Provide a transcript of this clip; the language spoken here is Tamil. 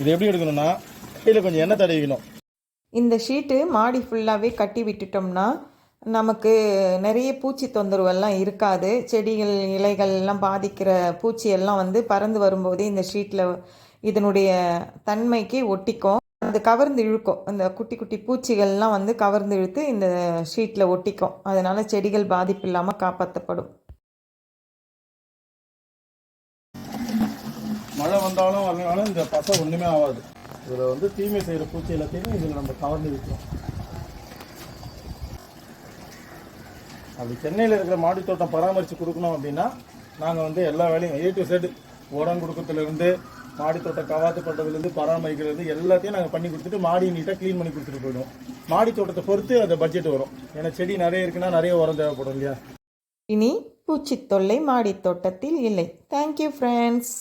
இது எப்படி எடுக்கணும்னா கையில் கொஞ்சம் எண்ணெய் தடவிக்கணும். இந்த ஷீட்டு மாடி ஃபுல்லாகவே கட்டி விட்டுட்டோம்னா நமக்கு நிறைய பூச்சி தொந்தரவெல்லாம் இருக்காது. செடிகள் இலைகள் எல்லாம் பாதிக்கிற பூச்சி எல்லாம் வந்து பறந்து வரும்போது இந்த ஷீட்டில் இதனுடைய தன்மைக்கு ஒட்டிக்கும். அது கவர்ந்து இழுக்கும். இந்த குட்டி குட்டி பூச்சிகள்லாம் வந்து கவர்ந்து இழுத்து இந்த ஷீட்டில் ஒட்டிக்கும். அதனால செடிகள் பாதிப்பு இல்லாமல் காப்பாற்றப்படும் மழை வந்தாலும் வரலனாலும் இந்த பசை ஒன்றுமே ஆகாது இதில் வந்து தீமை செய்கிற பூச்சி எல்லாத்தையுமே இதில் நம்ம கவர்ந்து விற்கிறோம் அப்படி சென்னையில் இருக்கிற மாடி தோட்டம் பராமரித்து கொடுக்கணும் அப்படின்னா நாங்கள் வந்து எல்லா வேலையும் ஏ டு செட் உரம் கொடுக்கறதுலேருந்து மாடி தோட்டம் கவாத்து பண்ணுறதுலேருந்து பராமரிக்கிறது எல்லாத்தையும் நாங்கள் பண்ணி கொடுத்துட்டு மாடி நீட்டாக க்ளீன் பண்ணி கொடுத்துட்டு போயிடுவோம். மாடி தோட்டத்தை பொறுத்து அந்த பட்ஜெட் வரும். ஏன்னா செடி நிறைய இருக்குன்னா நிறைய உரம் தேவைப்படும் இல்லையா? இனி பூச்சி தொல்லை மாடி தோட்டத்தில் இல்லை. Thank you friends